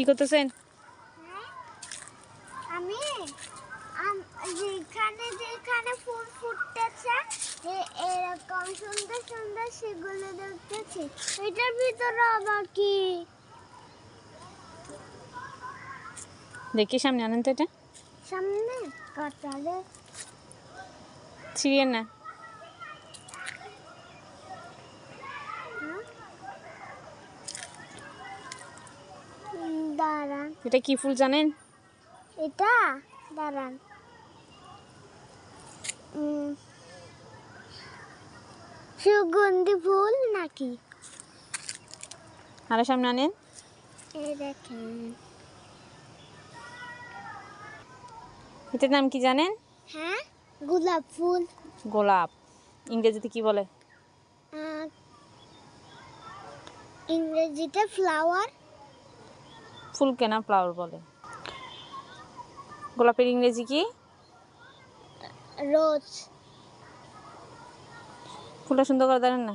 কি করতেছেন? আমি আম- যেখানে যেখানে ফুল ফুটতেছে এরকম সুন্দর সুন্দর সেগুলো দেখতেছি। এটার ভিতরে আবার কি? দেখি সামনে আনেন তো এটা। সামনে? কাটারে ছিড়িয়েন না হ্যাঁ? উম, দাঁড়ান। এটা কি ফুল জানেন? এটা? দাঁড়ান। সুগন্ধি ফুল নাকি? আরও সামনে আনেন। দেখেন। এটার নাম কি জানেন? হ্যাঁ? গোলাপ ফুল। গোলাপ। ইংরেজিতে কি বলে? ইংরেজিতে ফ্লাওয়ার। ফুলকে না ফ্লাওয়ার বলে? গোলাপের ইংরেজি কি? রোজ। ফুলটা সুন্দর করে দাঁড়ান না।